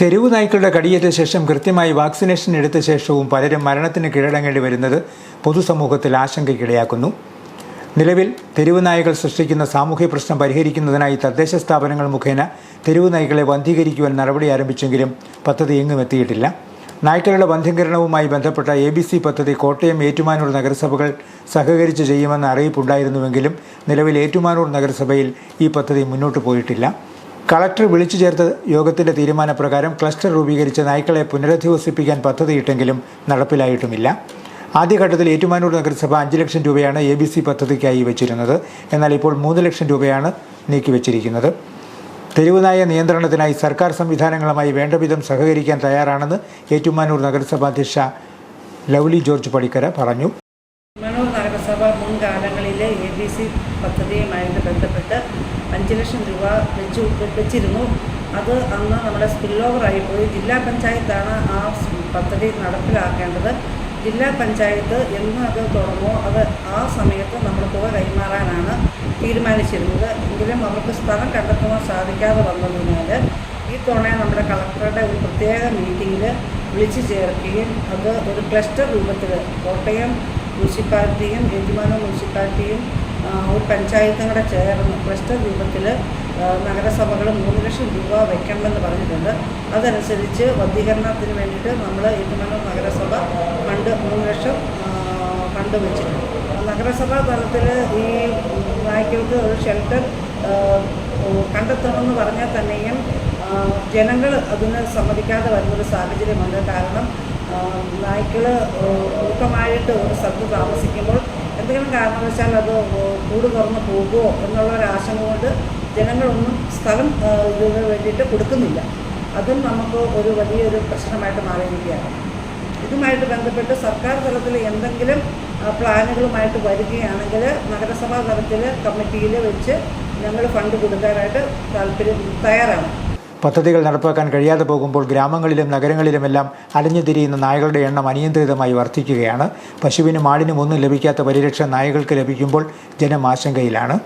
തെരുവു നായ്ക്കളുടെ കടിയേറ്റ ശേഷം കൃത്യമായി വാക്സിനേഷൻ എടുത്ത ശേഷവും പലരും മരണത്തിന് കീഴടങ്ങേണ്ടി വരുന്നത് പൊതുസമൂഹത്തിൽ ആശങ്കയ്ക്കിടയാക്കുന്നു. നിലവിൽ തെരുവു നായകൾ സൃഷ്ടിക്കുന്ന സാമൂഹ്യ പ്രശ്നം പരിഹരിക്കുന്നതിനായി തദ്ദേശ സ്ഥാപനങ്ങൾ മുഖേന തെരുവു നായ്ക്കളെ വന്ധീകരിക്കുവാൻ നടപടി ആരംഭിച്ചെങ്കിലും പദ്ധതി എങ്ങും എത്തിയിട്ടില്ല. നായ്ക്കളുടെ വന്ധ്യംകരണവുമായി ബന്ധപ്പെട്ട എ ബി സി പദ്ധതി കോട്ടയം ഏറ്റുമാനൂർ നഗരസഭകൾ സഹകരിച്ച് ചെയ്യുമെന്ന അറിയിപ്പുണ്ടായിരുന്നുവെങ്കിലും നിലവിൽ ഏറ്റുമാനൂർ നഗരസഭയിൽ ഈ പദ്ധതി മുന്നോട്ട് പോയിട്ടില്ല. കളക്ടർ വിളിച്ചു ചേർത്ത യോഗത്തിന്റെ തീരുമാനപ്രകാരം ക്ലസ്റ്റർ രൂപീകരിച്ച നായ്ക്കളെ പുനരധിവസിപ്പിക്കാൻ പദ്ധതിയിട്ടെങ്കിലും നടപ്പിലായിട്ടുമില്ല. ആദ്യഘട്ടത്തിൽ ഏറ്റുമാനൂർ നഗരസഭ അഞ്ച് ലക്ഷം രൂപയാണ് എ ബി സി പദ്ധതിക്കായി വെച്ചിരുന്നത്. എന്നാൽ ഇപ്പോൾ മൂന്ന് ലക്ഷം രൂപയാണ് നീക്കിവെച്ചിരിക്കുന്നത് തെരുവുനായ നിയന്ത്രണത്തിനായി സർക്കാർ സംവിധാനങ്ങളുമായി വേണ്ടവിധം സഹകരിക്കാൻ തയ്യാറാണെന്ന് ഏറ്റുമാനൂർ നഗരസഭ അധ്യക്ഷ ലവ്ലി ജോർജ് പടിക്കര പറഞ്ഞു. മുൻകാലങ്ങളിലെ എ ബി സി പദ്ധതിയുമായിട്ട് ബന്ധപ്പെട്ട് അഞ്ച് ലക്ഷം രൂപ വെച്ചു വെച്ചിരുന്നു. അത് അന്ന് നമ്മുടെ സ്പിൽ ഓവറായി പോയി. ജില്ലാ പഞ്ചായത്താണ് ആ പദ്ധതി നടപ്പിലാക്കേണ്ടത്. ജില്ലാ പഞ്ചായത്ത് എന്ന് അത് തുടങ്ങുമോ അത് ആ സമയത്ത് നമ്മൾ തുക കൈമാറാനാണ് തീരുമാനിച്ചിരുന്നത്. എങ്കിലും അവർക്ക് സ്ഥലം കണ്ടെത്തുവാൻ സാധിക്കാതെ വന്നതിനാൽ ഈ തവണ നമ്മുടെ കളക്ടറുടെ ഒരു പ്രത്യേക മീറ്റിങ്ങിൽ വിളിച്ചു ചേർക്കുകയും അത് ഒരു ക്ലസ്റ്റർ രൂപത്തിൽ കോട്ടയം മുനിസിപ്പാലിറ്റിയും ഏറ്റുമാനൂർ മുനിസിപ്പാലിറ്റിയും ഒരു പഞ്ചായത്തും കൂടെ ചേർന്ന് പ്രശ്ന രൂപത്തിൽ നഗരസഭകൾ മൂന്ന് ലക്ഷം രൂപ വയ്ക്കണമെന്ന് പറഞ്ഞിട്ടുണ്ട്. അതനുസരിച്ച് വധീകരണത്തിന് വേണ്ടിയിട്ട് നമ്മൾ ഏറ്റുമാനൂർ നഗരസഭ ഫണ്ട് മൂന്ന് ലക്ഷം ഫണ്ട് വെച്ചിട്ടുണ്ട്. നഗരസഭാ തലത്തിൽ ഈ നായ്ക്കൾക്ക് ഒരു ഷെൽട്ടർ കണ്ടെത്തണമെന്ന് പറഞ്ഞാൽ തന്നെയും ജനങ്ങൾ അതിന് സമ്മതിക്കാതെ വരുന്നൊരു സാഹചര്യമുണ്ട്. കാരണം നായ്ക്കൾ ഒഴുക്കമായിട്ട് ഒരു സ്ഥലത്ത് താമസിക്കുമ്പോൾ എന്തെങ്കിലും കാരണവശാൽ അത് കൂട് തുറന്ന് പോകുമോ എന്നുള്ള ഒരു ആശങ്ക കൊണ്ട് ജനങ്ങളൊന്നും സ്ഥലം ഇതിന് വേണ്ടിയിട്ട് കൊടുക്കുന്നില്ല. അതും നമുക്ക് ഒരു വലിയൊരു പ്രശ്നമായിട്ട് മാറിയിരിക്കുകയാണ്. ഇതുമായിട്ട് ബന്ധപ്പെട്ട് സർക്കാർ തലത്തിൽ എന്തെങ്കിലും പ്ലാനുകളുമായിട്ട് വരികയാണെങ്കിൽ നഗരസഭാ തലത്തിൽ കമ്മിറ്റിയിൽ വെച്ച് ഞങ്ങൾ ഫണ്ട് കൊടുക്കാനായിട്ട് താല്പര്യം തയ്യാറാണ്. പദ്ധതികൾ നടപ്പാക്കാൻ കഴിയാതെ പോകുമ്പോൾ ഗ്രാമങ്ങളിലും നഗരങ്ങളിലുമെല്ലാം അലഞ്ഞു തിരിയുന്ന നായകളുടെ എണ്ണം അനിയന്ത്രിതമായി വർദ്ധിക്കുകയാണ്. പശുവിനും ആടിനും ഒന്നും ലഭിക്കാത്ത പരിരക്ഷ നായകൾക്ക് ലഭിക്കുമ്പോൾ ജനം ആശങ്കയിലാണ്.